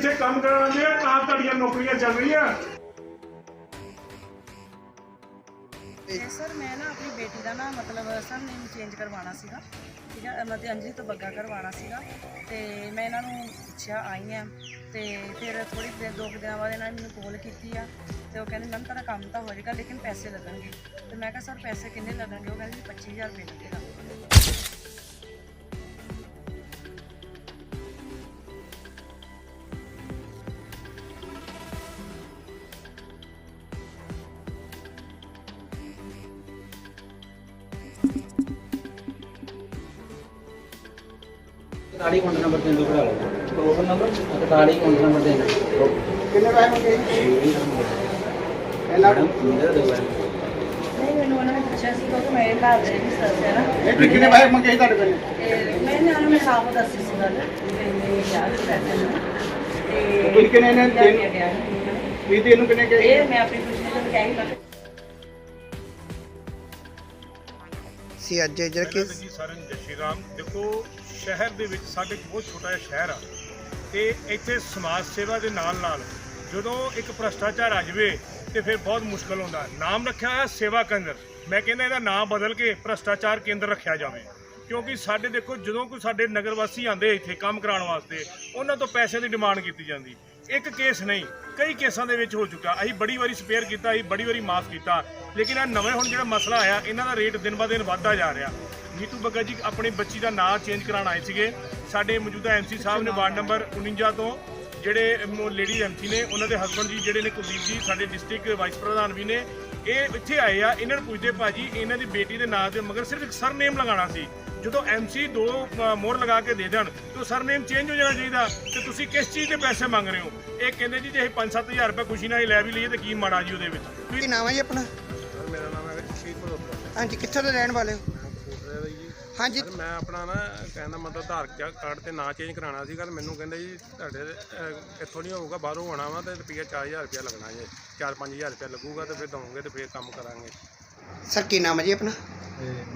ਇੱਥੇ ਕੰਮ ਕਰਨ ਆਉਂਦੇ ਆ, ਤਾਂ ਤੁਹਾਡੀਆਂ ਨੌਕਰੀਆਂ ਚੱਲ ਰਹੀਆਂ। ਸਰ, ਮੈਂ ਨਾ ਆਪਣੀ ਬੇਟੀ ਦਾ ਨਾ ਮਤਲਬ ਸਰਨੇਮ ਚੇਂਜ ਕਰਵਾਉਣਾ ਸੀਗਾ। ਠੀਕ ਹੈ ਮਤਲਬ ਅੰਜਲੀ ਤੋਂ ਬੱਗਾ ਕਰਵਾਉਣਾ ਸੀਗਾ। ਤੇ ਮੈਂ ਇਹਨਾਂ ਨੂੰ ਪੁੱਛਿਆ, ਆਈ ਆ। ਤੇ ਫਿਰ ਥੋੜੀ ਦੇਰ, ਦੋ ਕੁ ਦਿਨਾਂ ਬਾਅਦ ਇਹਨਾਂ ਨੇ ਮੈਨੂੰ ਕਾਲ ਕੀਤੀ ਆ। ਤੇ ਉਹ ਕਹਿੰਦੇ, ਮੈਮ, ਤੁਹਾਡਾ ਕੰਮ ਤਾਂ ਹੋ ਜਾਏਗਾ, ਲੇਕਿਨ ਪੈਸੇ ਲੱਗਣਗੇ। ਤੇ ਮੈਂ ਕਿਹਾ, ਸਰ, ਪੈਸੇ ਕਿੰਨੇ ਲੱਗਣਗੇ? ਉਹ ਕਹਿੰਦੇ ਜੀ 25000 ਰੁਪਏ ਲੱਗੇਗਾ। ਤਾੜੀ ਕਾਊਂਟਰ ਨੰਬਰ 3 ਤੋਂ ਲਓ ਟੋਕਨ ਨੰਬਰ ਅਤੇ ਤਾੜੀ ਕਾਊਂਟਰ ਨੰਬਰ 3 ਕਿੰਨੇ ਪੈਸੇ ਮੰਗੇ? ਨੂੰ? ਮੇਰੇ ਦੇ ਬਾਰੇ ਨਹੀਂ ਮੈਨੂੰ ਉਹਨਾਂ ਨੇ ਪੁੱਛਿਆ ਸੀ ਕਿਉਂਕਿ ਮੇਰੇ ਘਰ ਦੇ ਵੀ ਸਰ ਹੈ ਨਾ। ਇਹ ਕਿੰਨੇ ਪੈਸੇ ਮੰਗੇ ਤੁਹਾਡੇ ਕੋਲ? ਮੈਂ ਇਹਨਾਂ ਨੂੰ ਮੈਂ ਸਾਫ਼ ਦੱਸੀ ਸੀ ਗੱਲ ਮੇਰੇ ਯਾਦ ਪੈਸੇ ਤੇ ਤੁਸੀਂ ਕਿੰਨੇ ਨੇ? ਪੰਜਾਹ ਰੁਪਇਆ ਕਿਹਾ ਸੀ ਉਹਨਾਂ ਨੇ। ਵੀਹ ਤੇ ਇਹਨੂੰ ਕਿੰਨੇ ਕਹੇ ਇਹ ਮੈਂ ਆਪਣੀ ਖੁਸ਼ੀ ਨਾਲ ਕਹਿ ਹੀ ਮੈਂ ਸੀ ਅੱਜ ਜਿਹੜਾ ਕਿ ਸਾਰਿਆਂ ਨੂੰ ਜੈ ਸ਼੍ਰੀ ਰਾਮ। ਦੇਖੋ ਸ਼ਹਿਰ ਦੇ ਵਿੱਚ ਸਾਡੇ ਬਹੁਤ ਛੋਟਾ ਜਿਹਾ ਸ਼ਹਿਰ ਆ। ਤੇ ਇੱਥੇ ਸਮਾਜ ਸੇਵਾ ਦੇ ਨਾਲ ਨਾਲ ਜਦੋਂ ਇੱਕ ਭ੍ਰਸ਼ਟਾਚਾਰ ਆ ਜਾਵੇ ਤੇ ਫਿਰ ਬਹੁਤ ਮੁਸ਼ਕਲ ਹੁੰਦਾ। ਨਾਮ ਰੱਖਿਆ ਹੋਇਆ ਸੇਵਾ ਕੇਂਦਰ। ਮੈਂ ਕਹਿੰਦਾ ਇਹਦਾ ਨਾਮ ਬਦਲ ਕੇ ਭ੍ਰਸ਼ਟਾਚਾਰ ਕੇਂਦਰ ਰੱਖਿਆ ਜਾਵੇ। ਕਿਉਂਕਿ ਸਾਡੇ ਦੇਖੋ, ਜਦੋਂ ਕੋਈ ਸਾਡੇ ਨਗਰ ਵਾਸੀ ਆਂਦੇ ਇੱਥੇ ਕੰਮ ਕਰਾਉਣ ਵਾਸਤੇ, ਉਹਨਾਂ ਤੋਂ ਪੈਸੇ ਦੀ ਡਿਮਾਂਡ ਕੀਤੀ ਜਾਂਦੀ। ਇੱਕ ਕੇਸ ਨਹੀਂ, ਕਈ ਕੇਸਾਂ ਦੇ ਵਿੱਚ ਹੋ ਚੁੱਕਾ। ਅਸੀਂ ਬੜੀ ਵਾਰੀ ਸਪੇਅਰ ਕੀਤਾ, ਅਸੀਂ ਬੜੀ ਵਾਰੀ ਮਾਫ ਕੀਤਾ। ਲੇਕਿਨ ਇਹ ਨਵੇਂ ਹੁਣ ਜਿਹੜਾ ਮਸਲਾ ਆਇਆ, ਇਹਨਾਂ ਦਾ ਰੇਟ ਦਿਨ ਬ ਦਿਨ ਵੱਧਦਾ ਜਾ ਰਿਹਾ। ਨੀਤੂ ਬੱਗਾ ਜੀ ਆਪਣੀ ਬੱਚੀ ਦਾ ਨਾਂ ਚੇਂਜ ਕਰਾਉਣ ਆਏ ਸੀਗੇ। ਸਾਡੇ ਮੌਜੂਦਾ ਐਮਸੀ ਸਾਹਿਬ ਨੇ ਵਾਰਡ ਨੰਬਰ 49 ਤੋਂ ਜਿਹੜੇ ਲੇਡੀ ਐਮਸੀ ਨੇ, ਉਹਨਾਂ ਦੇ ਹਸਬੰਡ ਜੀ ਜਿਹੜੇ ਨੇ ਕੁਲਦੀਪ ਜੀ, ਸਾਡੇ ਡਿਸਟ੍ਰਿਕਟ ਵਾਈਸ ਪ੍ਰਧਾਨ ਵੀ ਨੇ। ਇਹ ਇੱਥੇ ਆਏ ਆ, ਇਹਨਾਂ ਨੂੰ ਪੁੱਛਦੇ, ਭਾਜੀ, ਇਹਨਾਂ ਦੀ ਬੇਟੀ ਦੇ ਨਾਂ ਤੇ ਮਗਰ ਸਿਰਫ ਇੱਕ ਸਰਨੇਮ ਲਗਾਉਣਾ ਸੀ। ਜਦੋਂ ਐਮਸੀ ਦੋ ਮੋਹਰ ਲਗਾ ਕੇ ਦੇ ਦੇਣ ਤਾਂ ਸਰਨੇਮ ਚੇਂਜ ਹੋ ਜਾਣਾ ਚਾਹੀਦਾ। ਤੇ ਤੁਸੀਂ ਕਿਸ ਚੀਜ਼ ਦੇ ਪੈਸੇ ਮੰਗ ਰਹੇ ਹੋ? ਇਹ ਕਹਿੰਦੇ ਜੀ ਜੇ ਅਸੀਂ 5-7000 ਰੁਪਏ ਖੁਸ਼ੀ ਨਾਲ ਹੀ ਲੈ ਵੀ ਲਈਏ ਤੇ ਕੀ ਮਾੜਾ ਜੀ ਉਹਦੇ ਵਿੱਚ? ਕੀ ਨਾਮ ਹੈ ਜੀ ਆਪਣਾ? ਸਰ ਮੇਰਾ ਨਾਮ ਹੈਗਾ ਜਸ਼ੀਰ ਭਦੋਤਰਾ ਹਾਂਜੀ ਕਿੱਥੋਂ ਦੇ ਰਹਿਣ ਵਾਲੇ ਹੋ? ਹਾਂਜੀ। ਮੈਂ ਆਪਣਾ ਨਾ ਕਹਿੰਦਾ ਮਤਲਬ ਆਧਾਰ ਕਾਰਡ ਤੇ ਨਾਂ ਚੇਂਜ ਕਰਾਉਣਾ ਸੀ ਕੱਲ ਮੈਨੂੰ ਕਹਿੰਦੇ ਜੀ ਤੁਹਾਡੇ ਇੱਥੋਂ ਨਹੀਂ ਹੋਊਗਾ ਬਾਹਰੋਂ ਆਉਣਾ ਵਾ ਤੇ ਰੁਪਈਆ 4000 ਰੁਪਇਆ ਲੱਗਣਾ ਜੀ। 4-5000 ਰੁਪਇਆ ਲੱਗੂਗਾ ਤੇ ਫਿਰ ਦਵਾਂਗੇ ਤੇ ਫਿਰ ਕੰਮ ਕਰਾਂਗੇ। ਸਰ ਕੀ ਨਾਮ ਹੈ ਜੀ ਆਪਣਾ?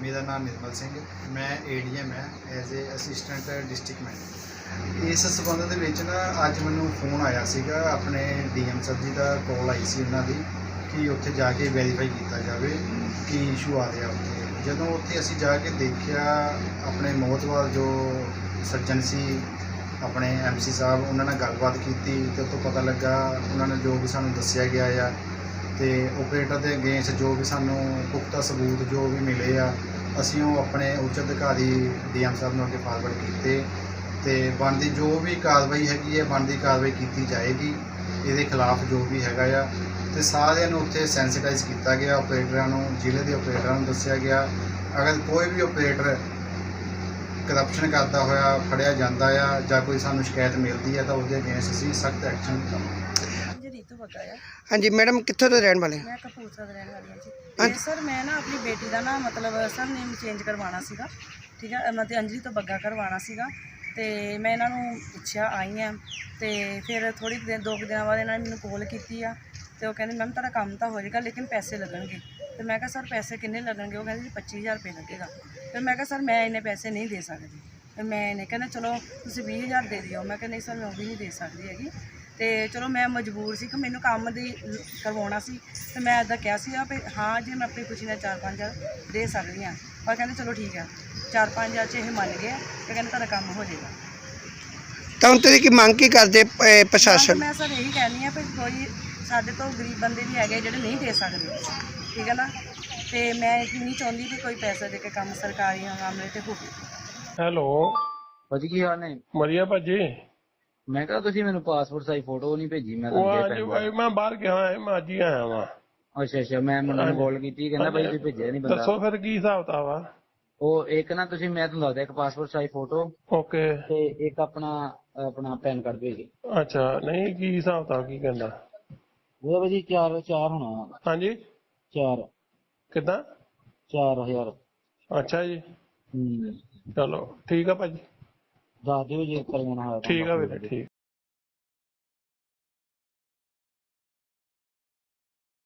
ਮੇਰਾ ਨਾਮ ਨਿਰਮਲ ਸਿੰਘ ਮੈਂ ਏਡੀਐਮ ਹੈ as a assistant district manager ਇਸ ਸਬੰਧ ਦੇ ਵਿੱਚ ਨਾ ਅੱਜ ਮੈਨੂੰ ਫੋਨ ਆਇਆ ਸੀਗਾ, ਆਪਣੇ ਡੀਐਮ ਸਰ ਜੀ ਦਾ ਕਾਲ ਆਈ ਸੀ ਉਹਨਾਂ ਦੀ, ਕਿ ਉੱਥੇ ਜਾ ਕੇ ਵੈਰੀਫਾਈ ਕੀਤਾ ਜਾਵੇ ਕਿ ਇਸ਼ੂ ਆ ਰਿਹਾ ਉੱਥੇ। ਜਦੋਂ ਉੱਥੇ ਅਸੀਂ ਜਾ ਕੇ ਦੇਖਿਆ, ਆਪਣੇ ਮੋਹਤਵਾਰ ਜੋ ਸੱਜਣ ਸੀ, ਆਪਣੇ ਐਮਸੀ ਸਾਹਿਬ, ਉਹਨਾਂ ਨਾਲ ਗੱਲਬਾਤ ਕੀਤੀ, ਤੇ ਉੱਥੋਂ ਪਤਾ ਲੱਗਾ, ਉਹਨਾਂ ਨੇ ਜੋ ਵੀ ਸਾਨੂੰ ਦੱਸਿਆ ਗਿਆ ਆ ਤੇ ਆਪਰੇਟਰ ਦੇ ਅਗੇਂਸਟ ਜੋ ਵੀ ਸਾਨੂੰ ਪੁਖਤਾ ਸਬੂਤ ਜੋ ਵੀ ਮਿਲੇ ਆ, ਅਸੀਂ ਉਹ ਆਪਣੇ ਉੱਚ ਅਧਿਕਾਰੀ ਡੀਐਮ ਸਾਹਿਬ ਨੂੰ ਅੱਗੇ ਫਾਰਵਰਡ ਕੀਤੇ ਤੇ ਬਣਦੀ ਜੋ ਵੀ ਕਾਰਵਾਈ ਹੈਗੀ ਹੈ, ਬਣਦੀ ਕਾਰਵਾਈ ਕੀਤੀ ਜਾਏਗੀ, ਇਹਦੇ ਖਿਲਾਫ ਜੋ ਵੀ ਹੈਗਾ ਆ ਤੇ ਸਾਰਿਆਂ ਨੂੰ ਉੱਥੇ ਸੈਂਸਿਟਾਈਜ਼ ਕੀਤਾ ਗਿਆ ਆਪਰੇਟਰਾਂ ਨੂੰ, ਜ਼ਿਲ੍ਹੇ ਦੇ ਆਪਰੇਟਰਾਂ ਨੂੰ ਦੱਸਿਆ ਗਿਆ। ਅਗਰ ਕੋਈ ਵੀ ਆਪਰੇਟਰ ਕਰਪਸ਼ਨ ਕਰਦਾ ਹੋਇਆ, ਫੜਿਆ ਜਾਂਦਾ ਆ ਜਾਂ ਕੋਈ ਸਾਨੂੰ ਸ਼ਿਕਾਇਤ ਮਿਲਦੀ ਹੈ ਤਾਂ ਉਹਦੇ ਅਗੇਂਸਟ ਅਸੀਂ ਸਖਤ ਐਕਸ਼ਨ ਲਵਾਂਗੇ ਬੱਗਾ ਆ ਹਾਂਜੀ ਮੈਡਮ ਕਿੱਥੋਂ ਦੇ ਰਹਿਣ ਵਾਲੇ ਹੋ? ਮੈਂ ਕਪੂਰਥਲਾ ਦਾ ਰਹਿਣ ਵਾਲੀ ਹਾਂ ਜੀ। ਤੇ ਸਰ ਮੈਂ ਨਾ ਆਪਣੀ ਬੇਟੀ ਦਾ ਨਾ ਮਤਲਬ ਸਰਨੇਮ ਚੇਂਜ ਕਰਵਾਉਣਾ ਸੀਗਾ। ਠੀਕ ਹੈ ਮਤਲਬ ਅੰਜਲੀ ਤੋਂ ਬੱਗਾ ਕਰਵਾਉਣਾ ਸੀਗਾ। ਤੇ ਮੈਂ ਇਹਨਾਂ ਨੂੰ ਪੁੱਛਿਆ ਆਈ ਆ ਤੇ ਫਿਰ ਥੋੜੀ ਦਿਨ ਦੋ ਕੁ ਦਿਨਾਂ ਬਾਅਦ ਇਹਨਾਂ ਨੇ ਮੈਨੂੰ ਕਾਲ ਕੀਤੀ ਆ। ਤੇ ਉਹ ਕਹਿੰਦੇ ਮੈਮ ਤੁਹਾਡਾ ਕੰਮ ਤਾਂ ਹੋ ਜਾਏਗਾ ਲੇਕਿਨ ਪੈਸੇ ਲੱਗਣਗੇ। ਤੇ ਮੈਂ ਕਿਹਾ ਸਰ ਪੈਸੇ ਕਿੰਨੇ ਲੱਗਣਗੇ? ਉਹ ਕਹਿੰਦੇ ਜੀ 25000 ਰੁਪਏ ਲੱਗੇਗਾ। ਫਿਰ ਮੈਂ ਕਿਹਾ ਸਰ ਮੈਂ ਇੰਨੇ ਪੈਸੇ ਨਹੀਂ ਦੇ ਸਕਦੀ। ਤੇ ਮੈਂ ਇਹਨੇ ਕਹਿੰਦਾ ਚਲੋ ਤੁਸੀਂ 20000 ਦੇ ਦਿਓ। ਮੈਂ ਕਿਹਾ ਨਹੀਂ ਸਰ ਮੈਂ ਉਹ ਵੀ ਨਹੀਂ ਦੇ ਸਕਦੀ ਹੈਗੀ। ਤੇ ਚਲੋ ਮੈਂ ਮਜਬੂਰ ਸੀ ਕਿ ਮੈਨੂੰ ਕੰਮ ਦੀ ਕਰਵਾਉਣਾ ਸੀ ਤੇ ਮੈਂ ਇਦਾਂ ਕਿਹਾ ਸੀ ਵੀ ਹਾਂ ਜੇ ਮੈਂ ਆਪਣੀ ਖੁਸ਼ੀ ਨਾਲ 4-5000 ਦੇ ਸਕਦੀ ਹਾਂ। ਪਰ ਕਹਿੰਦੇ ਚਲੋ ਠੀਕ ਹੈ 4-5000 ਚ ਇਹ ਮੰਨ ਗਏ ਤੇ ਕਹਿੰਦੇ ਤੁਹਾਡਾ ਕੰਮ ਹੋ ਜਾਏਗਾ। ਤਾਂ ਤੁਸੀਂ ਕੀ ਮੰਗ ਕੀ ਕਰਦੇ ਪ੍ਰਸ਼ਾਸਨ? ਮੈਂ ਸਰ ਇਹੀ ਕਹਿੰਦੀ ਆ ਵੀ ਕੋਈ ਸਾਡੇ ਤੋਂ ਗਰੀਬ ਬੰਦੇ ਵੀ ਹੈਗੇ ਜਿਹੜੇ ਨਹੀਂ ਦੇ ਸਕਦੇ। ਠੀਕ ਹੈ ਨਾ? ਤੇ ਮੈਂ ਇਹ ਨਹੀਂ ਚਾਹੁੰਦੀ ਕਿ ਕੋਈ ਪੈਸਾ ਦੇ ਕੇ ਕੰਮ ਸਰਕਾਰੀ ਮਾਮਲੇ ਤੇ ਹੋਵੇ। ਹੈਲੋ। ਭਾਜੀ ਕੀ ਹਾਲ ਨੇ? ਮਰੀਆ ਭਾਜੀ। ਮੈਂ ਕਿਹਾ ਤੁਸੀਂ ਮੈਨੂੰ ਪਾਸਪੋਰਟ ਸਾਈਜ਼ ਫੋਟੋ ਨਹੀਂ ਭੇਜੀ ਮੈਂ ਉਹ ਅੱਜ ਭਾਈ ਮੈਂ ਬਾਹਰ ਗਿਆ ਹਾਂ ਮੈਂ ਅੱਜ ਹੀ ਆਇਆ ਵਾਂ। ਅੱਛਾ ਅੱਛਾ ਮੈਂ ਮੁੰਡੇ ਨੂੰ ਕਾਲ ਕੀਤੀ ਕਹਿੰਦਾ ਭਾਈ ਤੁਸੀਂ ਭੇਜਿਆ ਨਹੀਂ ਬੰਦਾ। ਦੱਸੋ ਫਿਰ ਕੀ ਹਿਸਾਬ ਤਾ ਵਾ ਉਹ ਇੱਕ ਨਾ ਤੁਸੀਂ ਮੈਂ ਤੁਹਾਨੂੰ ਦੱਸਦਾ ਇੱਕ ਪਾਸਪੋਰਟ ਸਾਈਜ਼ ਫੋਟੋ ਓਕੇ। ਤੇ ਇੱਕ ਆਪਣਾ ਆਪਣਾ ਪੈਨ ਕਾਰਡ ਭੇਜੇ ਅੱਛਾ ਨਹੀਂ ਕੀ ਹਿਸਾਬ ਤਾ ਕੀ ਕਹਿੰਦਾ? ਉਹ ਭਾਜੀ 4 4 ਹੋਣਾ ਹਾਂਜੀ? 4 ਕਿੱਦਾਂ? 4000 ਅੱਛਾ ਜੀ। ਚਲੋ ਠੀਕ ਆ ਭਾਜੀ। ਦੱਸ ਦਿਓ ਜੇ ਕਰਵਾਉਣਾ ਹੋਇਆ ਠੀਕ ਆ ਵੀਰੇ ਠੀਕ।